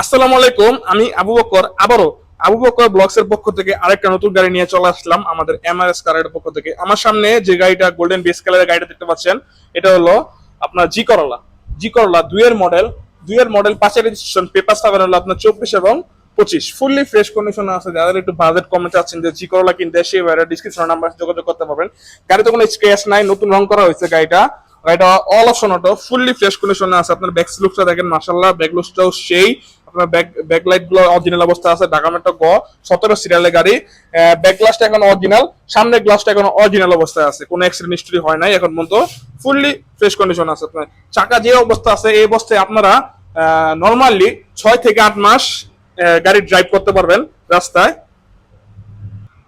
আসসালামু আলাইকুম, আমি আবু বকর। আবারও আবু বকর ব্লগস এর পক্ষ থেকে আরেকটা নতুন গাড়ি নিয়ে চলে আসলাম আমাদের এম আর এমআরএস কারের পক্ষ থেকে। আমার সামনে যে গাড়িটা গোল্ডেন বেস কালারের গাড়িটা দেখতে পাচ্ছেন, এটা হলো আপনার জি করলা জি করলা দুইয়ের মডেল দুইয়ের মডেল পাঁচের রেজিস্ট্রেশন পেপার পাবেন হলো আপনার চব্বিশ এবং পঁচিশ। ফুললি ফ্রেশ কন্ডিশন আছে, যাদের একটু বাজেট কমে চাচ্ছেন যে জি করলা কিনতে, সেই বাইরে ডিসক্রিপশন নাম্বার যোগাযোগ করতে পারবেন। গাড়িতে কোনো স্ক্র্যাচ নাই, নতুন রং করা হয়েছে গাড়িটা। গাড়িটা all option auto fully fresh কন্ডিশনে আছে, আপনার ব্যাক লুকটা দেখেন মাশাল্লাহ ব্যাক লুকটাও সেই। আপনার ব্যাক ব্যাক লাইটগুলো অরিজিনাল অবস্থা আছে, ঢাকা মেট্রো গ, সতেরো সিরিয়ালের গাড়ি। ব্যাক গ্লাসটা এখন অরিজিনাল সামনের গ্লাসটা এখন অরিজিনাল অবস্থায় আছে, কোনো অ্যাক্সিডেন্ট হিস্ট্রি হয় নাই এখন পর্যন্ত ফুললি ফ্রেশ কন্ডিশন আছে আপনার। চাকা যে অবস্থা আছে, এই অবস্থায় আপনারা নর্মালি ছয় থেকে আট মাস গাড়ি ড্রাইভ করতে পারবেন রাস্তায়।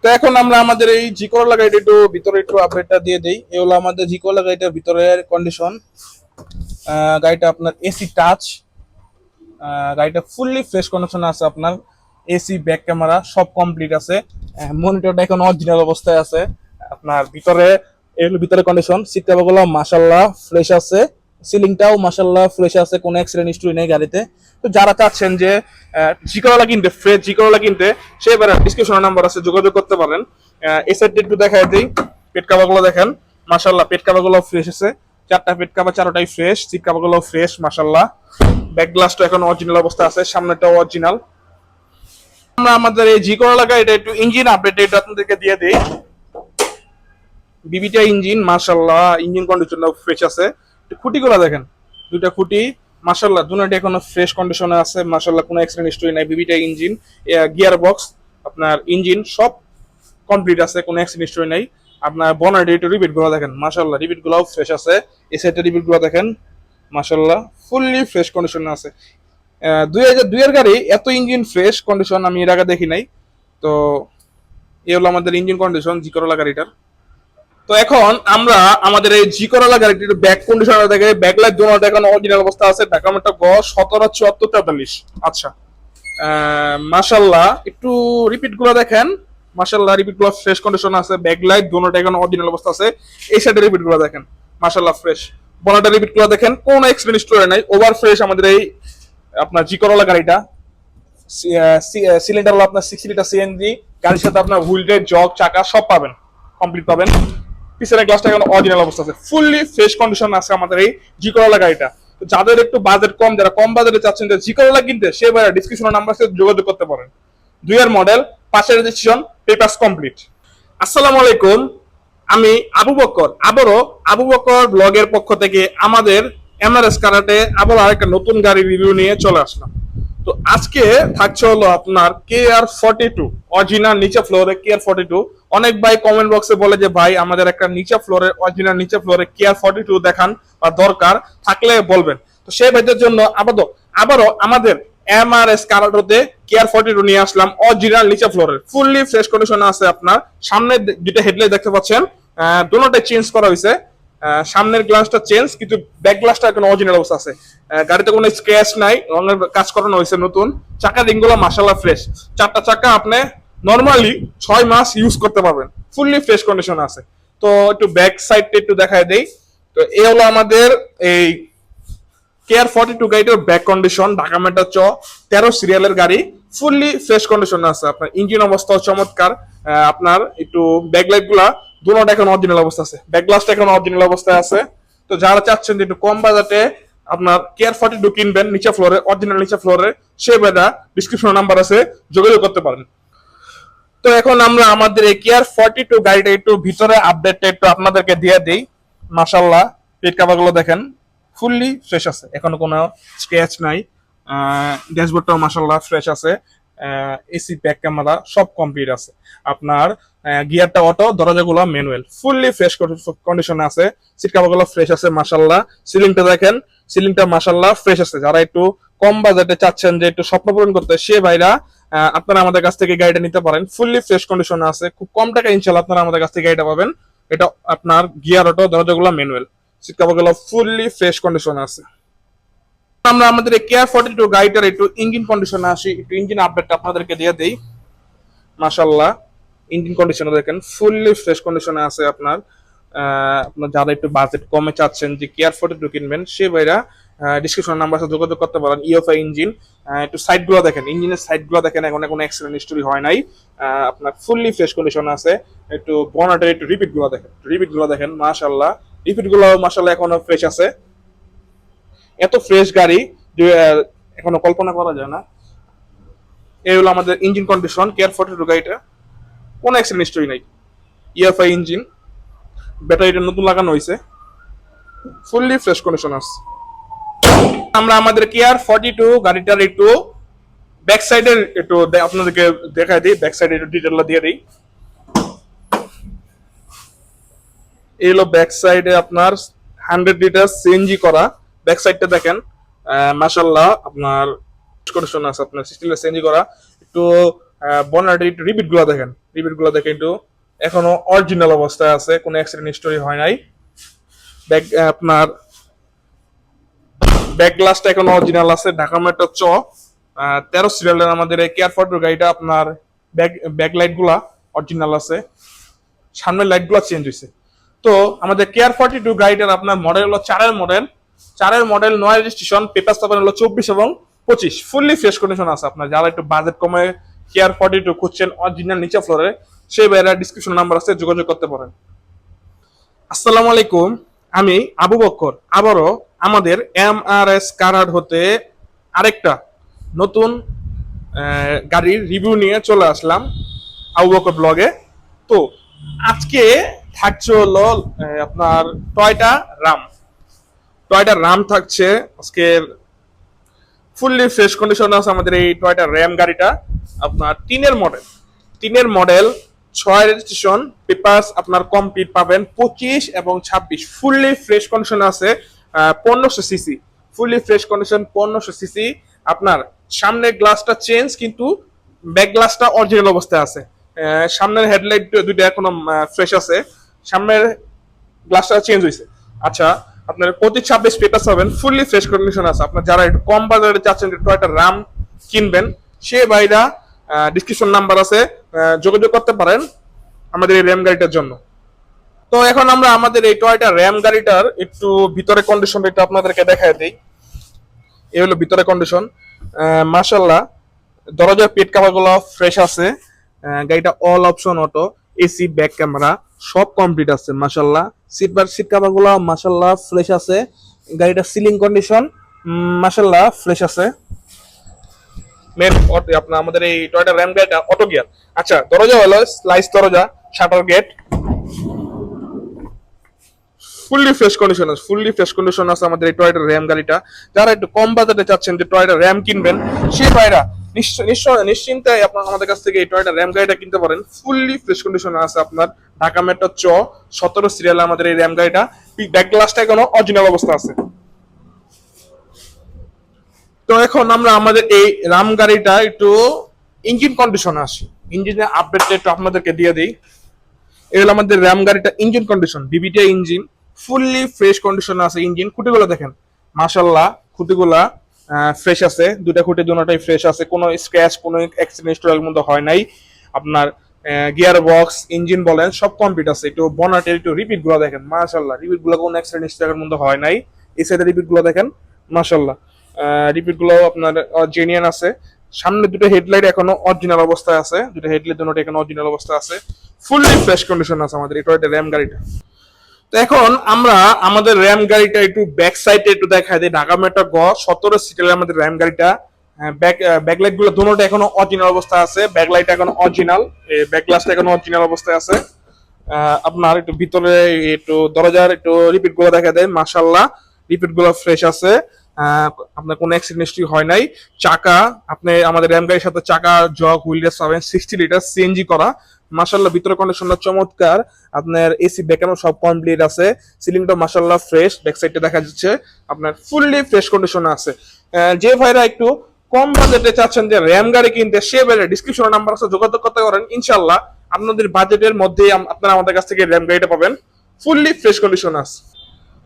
তো এখন আমরা আমাদের এই জিকোলা গাড়িটা একটু ভিতরে একটু আপডেটটা দিয়ে দেই। এই হলো আমাদের জিকোলা গাড়িটার ভিতরের কন্ডিশন গাড়িটা আপনার এসি টাচ গাড়িটা ফুললি ফ্রেশ কন্ডিশন আছে আপনার। এসি ব্যাক ক্যামেরা সব কমপ্লিট আছে। মনিটরটা এখন অরিজিনাল অবস্থায় আছে। আপনার ভিতরে, এর ভিতরে কন্ডিশন সিটগুলো মাসাল্লাহ ফ্রেশ আছে। সিলিংটাও মাসাল্লাহ ফ্রেশ আছে, কোনো অ্যাক্সিডেন্ট হিস্ট্রি নেই গাড়িতে। তো যারা চাচ্ছেন যে জিকরলা কিনতে ফ্রেশ জিকরলা কিনতে, সে এবারে ডিসক্রিপশন নাম্বার আছে, যোগাযোগ করতে পারেন। সাইডটা একটু দেখায় দিই। পেট কাভারগুলো দেখেন। মাসাল্লাহ পেট কাভারগুলো ফ্রেশ আছে। চারটা পেট কাভার চারোটাই ফ্রেশ সিট কাভারগুলো ফ্রেশ মাসাল্লাহ ব্যাক গ্লাসটা এখন অরিজিনাল অবস্থা আছে সামনেটাও অরিজিনাল আমরা আমাদের এই জি করলা এটা একটু ইঞ্জিন আপডেট এটা আপনাদেরকে দিয়ে দিই। বিবিটা ইঞ্জিন মাশাল্লাহ ইঞ্জিন কন্ডিশনটাও ফ্রেশ আছে। খুঁটিগুলো দেখেন। দুইটা খুঁটি মাশাল্লাহ দুটো এখনও ফ্রেশ কন্ডিশনে আছে মাশাল্লাহ কোনো অ্যাক্সিডেন্ট হিস্টরি নাই। বিবিটা ইঞ্জিন গিয়ার বক্স আপনার ইঞ্জিন সব কমপ্লিট আছে, কোনো অ্যাক্সিডেন্ট হিস্টরি নাই। আপনার বনার ডেট রিপিটগুলো দেখেন। মাশাল্লাহ রিপিট গুলাও ফ্রেশ আছে। এই সাইডের রিপিটগুলো দেখেন। মাশাল্লাহ ফুললি ফ্রেশ কন্ডিশনে আছে। দুই হাজার দুইয়ের গাড়ি এত ইঞ্জিন ফ্রেশ কন্ডিশন আমি এর আগে দেখি নাই। তো এই হলো আমাদের ইঞ্জিন কন্ডিশন জি করলা গাড়িটার। তো এখন আমরা আমাদের এই জি করলা গাড়িটির ব্যাক কন্ডিশন দেখে ব্যাক লাইট দোনো দেখেন অরিজিনাল অবস্থা আছে। ঢাকা মেট্রো গ সতেরো চুয়াত্তর তেতাল্লিশ। আচ্ছা। মাশাল্লাহ একটু রিপিটগুলো দেখেন। মাশাল্লাহ রিপিটগুলো ফ্রেশ কন্ডিশন আছে ব্যাক লাইট দোনোটা এখন অরিজিনাল অবস্থা আছে। এই সাইডে রিপিটগুলো দেখেন মাশাল্লাহ ফ্রেশ বনাটা রিপিটগুলো দেখেন, কোন এক্সপিরিয়েন্স স্টোরে নাই ওভার ফ্রেশ আমাদের এই, আপনার জি করলা গাড়িটা সিলিন্ডার হলো আপনার সিক্স লিটার সিএনজি গাড়ির সাথে আপনার হুইল রেট জগ চাকা, সব পাবেন কমপ্লিট পাবেন। পিছনের গ্লাসটা এখন অরিজিনাল অবস্থা আছে ফুললি ফ্রেশ কন্ডিশন আছে আমাদের এই জি করলা গাড়িটা। তো যাদের একটু বাজেট কম, যারা কম বাজেটে চাচ্ছেন যে জি করলা কিনতে, সে ভাইয়া ডিসক্রিপশন নাম্বার সাথে যোগাযোগ করতে পারেন। দুইয়ের মডেল পাঁচের রেজিস্ট্রেশন পেপারস কমপ্লিট আসসালামু আলাইকুম, আমি আবু বকর আবারও আবু বকর ব্লগের পক্ষ থেকে আমাদের এমআরএস কারাটে আবার আরেকটা নতুন গাড়ি রিভিউ নিয়ে চলে আসলাম। তো আজকে থাকছে হলো আপনার K R forty two original নিচে ফ্লোরে কে আর ফর্টি টু অনেক ভাই কমেন্ট বক্সে বলে যে, ভাই, আমাদের একটা নিচে ফ্লোরে অরিজিনাল নিচে ফ্লোরে কে আর ফর্টি টু দেখান বা দরকার থাকলে বলবেন। তো সেই ভাইদের জন্য আবারও আবারও আমাদের এম আর এস কারাটোতে কেয়ার ফর্টি টু নিয়ে আসলাম অরিজিনাল নিচে ফ্লোরের ফুললি ফ্রেশ কন্ডিশনে আছে আপনার। সামনে দুইটা হেডলাইট দেখতে পাচ্ছেন। দুটোটাই চেঞ্জ করা হয়েছে। সামনের গ্লাসটা চেঞ্জ কিন্তু ব্যাক গ্লাসটা এখন অরিজিনাল অবস্থা আছে। গাড়িতে কোনো স্ক্র্যাচ নাই, রঙের কাজ করানো হয়েছে নতুন। চাকা রিংগুলো মাসাল্লাহ ফ্রেশ চারটা চাকা আপনি নর্মালি ছয় মাস ইউজ করতে পারবেন। ফুললি ফ্রেশ কন্ডিশন আছে। তো একটু ব্যাক সাইডটা একটু দেখায় দেই। তো এই হলো আমাদের এই কেয়ার ফর্টি টু গাড়িটার ব্যাক কন্ডিশন ঢাকা মেটা চ, তেরো সিরিয়ালের গাড়ি ফুললি ফ্রেশ কন্ডিশন আছে। আপনার ইঞ্জিন অবস্থাও চমৎকার। আপনার একটু ব্যাক লাইটগুলা দুটোটা এখন অরিজিনাল অবস্থা আছে। ব্যাক গ্লাসটা এখন অরিজিনাল অবস্থায় আছে। তো যারা চাচ্ছেন একটু কম বাজেটে আপনার কেয়ার ফর্টি টু কিনবেন, নিচে ফ্লোরে অরিজিনাল নিচে ফ্লোরে সে বেদা ডিসক্রিপশন নাম্বার আছে, যোগাযোগ করতে পারেন। তো এখন আমরা আমাদের এই কেয়ার ফর্টি টু গাড়িটা একটু ভিতরে আপডেটটা একটু আপনাদেরকে দিয়ে দিই। মাসাল্লাহ পেট কাভারগুলো দেখেন। ফুললি ফ্রেশ আছে। এখনও কোনো স্ক্র্যাচ নাই। ড্যাশবোর্ডটাও মাসাল্লাহ ফ্রেশ আছে। এসি ব্যাক ক্যামেরা সব কমপ্লিট আছে। আপনার গিয়ারটা অটো দরজাগুলো ম্যানুয়াল ফুললি ফ্রেশ কন্ডিশনে আছে। সিট কাভারগুলো ফ্রেশ আছে মাসাল্লাহ সিলিংটা দেখেন। সিলিংটা মাসাল্লাহ ফ্রেশ আছে। যারা একটু কম বাজেটে চাচ্ছেন যে একটু স্বপ্ন পূরণ করতে, সে ভাইরা আপনারা আমাদের কাছ থেকে গাড়িটা নিতে পারেন। ফুললি ফ্রেশ কন্ডিশনে আছে। খুব কম টাকা ইনশাল্লাহ আপনারা আমাদের কাছ থেকে গাড়িটা পাবেন। এটা আপনার গিয়ার অটো দরজাগুলো ম্যানুয়াল সিট কাভারগুলো ফুললি ফ্রেশ কন্ডিশনে আছে। আমরা আমাদের কেয়ার ফর্টি টু গাড়িটার একটু ইঞ্জিন কন্ডিশনে আসি, একটু ইঞ্জিন আপডেটটা আপনাদেরকে দিয়ে দেই। মাশাল্লাহ ইঞ্জিন কন্ডিশনে দেখেন ফুললি ফ্রেশ কন্ডিশনে আছে আপনার। আপনার যারা একটু বাজেট কমে চাচ্ছেন যে কেয়ার ফর্টি টু কিনবেন, সে ভাইরা ডিসক্রিপশন নাম্বার আছে, যোগাযোগ করতে পারেন ইএফআই ইঞ্জিন একটু সাইডগুলো দেখেন ইঞ্জিনের সাইডগুলো দেখেন, এখন কোনো অ্যাক্সিডেন্ট হিস্টোরি হয় নাই। আপনার ফুললি ফ্রেশ কন্ডিশন আছে। একটু বনাটের একটু রিপিটগুলো দেখেন রিপিটগুলো দেখেন মাশাল্লাহ রিপিটগুলো মাশাল্লাহ এখনও ফ্রেশ আছে। এত ফ্রেশ গাড়ি এখনও কল্পনা করা যায় না। এই হলো আমাদের engine condition K R forty two গাড়িটা। কোনো অ্যাক্সিডেন্ট হিস্টোরি নাই। ইএফআই ইঞ্জিন ব্যাটারিটা নতুন লাগানো হয়েছে। ফুললি ফ্রেশ কন্ডিশন আছে। আমরা আমাদের কেয়ার ফর্টি টু গাড়িটার একটু ব্যাক সাইডের একটু আপনাদেরকে দেখাই দিই ব্যাক সাইডে একটু ডিটেলটা দিয়ে দিই। এই হলো ব্যাক সাইডে আপনার হান্ড্রেড লিটার সিএনজি করা। ব্যাক সাইডটা দেখেন মাসাল্লাহ আপনার কন্ডিশন আছে, আপনার সিস্টেমের সিএনজি করা। একটু বনারের একটু রিপিট দেখেন। রিপিটগুলো দেখেন একটু, এখনও অরিজিনাল অবস্থায় আছে, কোনো অ্যাক্সিডেন্ট হিস্টোরি হয় নাই। ব্যাক আপনার ব্যাক গ্লাসটা এখন অরিজিনাল আছে ঢাকা মেট্রো চ। তেরো সিরিয়ালের আমাদের এই কেয়ার ফটোর গাড়িটা আপনার ব্যাক ব্যাক লাইটগুলা অরিজিনাল আছে। সামনের লাইটগুলা চেঞ্জ হয়েছে তো আমাদের কেয়ার ফর্টি টু গাড়িটার আপনার মডেল হলো চারের মডেল চারের মডেল নয় রেজিস্ট্রেশন পেপার পাবেন হলো চব্বিশ এবং পঁচিশ। ফুললি ফ্রেশ কন্ডিশন আছে আপনার। যারা একটু বাজেট কমে কেয়ার ফর্টি টু খুঁজছেন অরিজিনাল নিচে ফ্লোরে সেই বাইরে ডিসক্রিপশন নাম্বার আছে, যোগাযোগ করতে পারেন। আসসালামু আলাইকুম। আমি আবু বক্কর। আবারও আমাদের এম আর এস কারার হতে আরেকটা নতুন গাড়ির রিভিউ নিয়ে চলে আসলাম আবু বক্কর ব্লগে তো আজকে থাকছে হলো আপনার টয়টা রাম। টয়টা রাম থাকছে আজকের ফুললি ফ্রেশ কন্ডিশন আছে আমাদের এই টয়টা র্যাম গাড়িটা, আপনার তিনের মডেল তিনের মডেল ছয় রেজিস্ট্রেশন পেপারস আপনার কমপ্লিট পাবেন, পঁচিশ এবং ছাব্বিশ। ফুললি ফ্রেশ কন্ডিশন আছে পনেরোশো সিসি ফুললি ফ্রেশ কন্ডিশন পনেরোশো সিসি আপনার সামনের গ্লাসটা চেঞ্জ কিন্তু ব্যাক গ্লাসটা অরিজিনাল অবস্থায় আছে। সামনের হেডলাইট দুইটা এখনও ফ্রেশ আছে। সামনের গ্লাসটা চেঞ্জ হয়েছে আচ্ছা আপনার প্রতি ছাব্বিশ পেপার পাবেন ফুললি ফ্রেশ কন্ডিশন আছে। আপনার যারা একটু কম বাজারে চাচ্ছেন যে টয়টা রাম কিনবেন, সে ভাইরা ডিসক্রিপশন নাম্বার আছে যোগাযোগ করতে পারেন আমাদের এই র্যাম গাড়িটার জন্য। তো এখন আমরা আমাদের এই টয়টা র্যাম গাড়িটার একটু ভিতরে কন্ডিশনটা একটু আপনাদেরকে দেখায় দিই। এই হলো ভিতরে কন্ডিশন মাশাল্লাহ দরজার পেট কাভারগুলো ফ্রেশ আছে গাড়িটা all option auto AC back camera সব কমপ্লিট আছে মাশাল্লাহ সিট বার, সিট কাভারগুলো মাশাল্লাহ ফ্রেশ আছে। গাড়িটা সিলিং কন্ডিশন মাশাল্লাহ ফ্রেশ আছে। মেন আপনার আমাদের এই টয়টা র্যাম গাড়িটা অটো গিয়ার আচ্ছা দরজা হলো স্লাইস দরজা shutter gate fully fresh condition আছে ফুললি ফ্রেশ কন্ডিশন আছে আমাদের এই টয়টা র্যাম গাড়িটা। যারা একটু কম বাজেটে চাচ্ছেন যে টয়টা র্যাম কিনবেন, সেই ভাইরা নিশ্চিন্তে আপনার আমাদের কাছ থেকে এই টয়টা র্যাম গাড়িটা কিনতে পারেন। ফুললি ফ্রেশ কন্ডিশন আছে আপনার ঢাকা মেট্রো চ, সতেরো সিরিয়াল আমাদের এই র্যাম গাড়িটা। ব্যাক গ্লাসটা এখনও অরিজিনাল অবস্থা আছে। তো এখন আমরা আমাদের এই রাম গাড়িটা একটু ইঞ্জিন কন্ডিশনে আসি। ইঞ্জিনের আপডেটটা একটু আপনাদেরকে দিয়ে দিই। এই হলো আমাদের র্যাম গাড়িটা engine condition VVTi engine fully fresh condition আছে ইঞ্জিন খুঁটিগুলো দেখেন। মাশাল্লাহ খুঁটিগুলা ফ্রেশ আছে। দুটা খুঁটি দুটাই ফ্রেশ আছে। কোনো স্ক্র্যাচ কোনো অ্যাক্সিডেন্ট স্টোরের মধ্যে হয় নাই। আপনার গিয়ার বক্স ইঞ্জিন বলেন, সব কমপ্লিট আছে। একটু বনাটের একটু রিপিটগুলো দেখেন। মাশাল্লাহ রিপিটগুলো কোনো অ্যাক্সিডেন্ট হিস্ট্রির মধ্যে হয় নাই। এই সাইডে রিপিটগুলো দেখেন। মাশাল্লাহ রিপিটগুলো আপনার জেনিয়ান আছে। সামনে দুটো হেডলাইট এখনও অরিজিনাল অবস্থায় আছে। দুটো হেডলাইট দুটো এখনও অরিজিনাল অবস্থায় আছে। ফুললি ফ্রেশ কন্ডিশন আছে আমাদের এটা র্যাম গাড়িটা। এখন আমরা আমাদের র্যাম গাড়িটা একটু ব্যাক সাইডে একটু দেখাই দিই। ঢাকা মেট্রো গ, সতেরো সিটের আমাদের র্যাম গাড়িটা। ব্যাক ব্যাকলাইটগুলো দুটোটা এখনও অরিজিনাল অবস্থায় আছে। ব্যাকলাইট এখন অরিজিনাল ব্যাক এখন অরিজিনাল অবস্থায় আছে। আপনার একটু ভিতরে একটু দরজার একটু রিপিটগুলো দেখা দেয় মাসাল্লাহ রিপিটগুলো ফ্রেশ আছে। আপনার কোনো অ্যাক্সিডেন্ট হিস্ট্রি হয় নাই। চাকা, আপনি আমাদের র্যাম গাড়ির সাথে চাকা, জগ হুইলস পাবেন সিক্সটি লিটার সিএনজি করা। মাশাল্লাহ ভিতরে কন্ডিশনটা চমৎকার। আপনার এসি ব্যাকআপ সব কমপ্লিট আছে। সিলিংটা মাশাল্লাহ ফ্রেশ ব্যাক সাইডে দেখা যাচ্ছে। আপনার ফুললি ফ্রেশ কন্ডিশনে আছে। যে ভাইরা একটু কম বাজেটে চাচ্ছেন যে র্যাম গাড়ি কিনতে, সে বেড়ে ডিসক্রিপশন নাম্বার আছে, যোগাযোগ করতে পারেন। ইনশাল্লাহ আপনাদের বাজেটের মধ্যেই আপনারা আমাদের কাছ থেকে র্যাম গাড়িটা পাবেন। ফুললি ফ্রেশ কন্ডিশন আছে।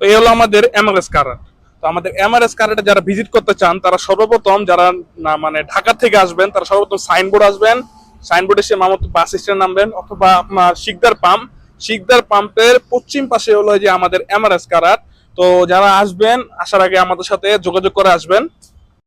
তো এই হলো আমাদের এমআরএস কারার তো আমাদের এমআরএস কার্ডে যারা ভিজিট করতে চান, তারা সর্বপ্রথম যারা, না মানে ঢাকা থেকে আসবেন, তারা সর্বপ্রথম সাইনবোর্ড আসবেন। সাইনবোর্ডে সে মামত বাস স্ট্যান্ড নামবেন, অথবা আপনার শিকদার পাম্প শিকদার পাম্পের পশ্চিম পাশে হলো যে আমাদের এমআরএস কারার তো যারা আসবেন, আসার আগে আমাদের সাথে যোগাযোগ করে আসবেন।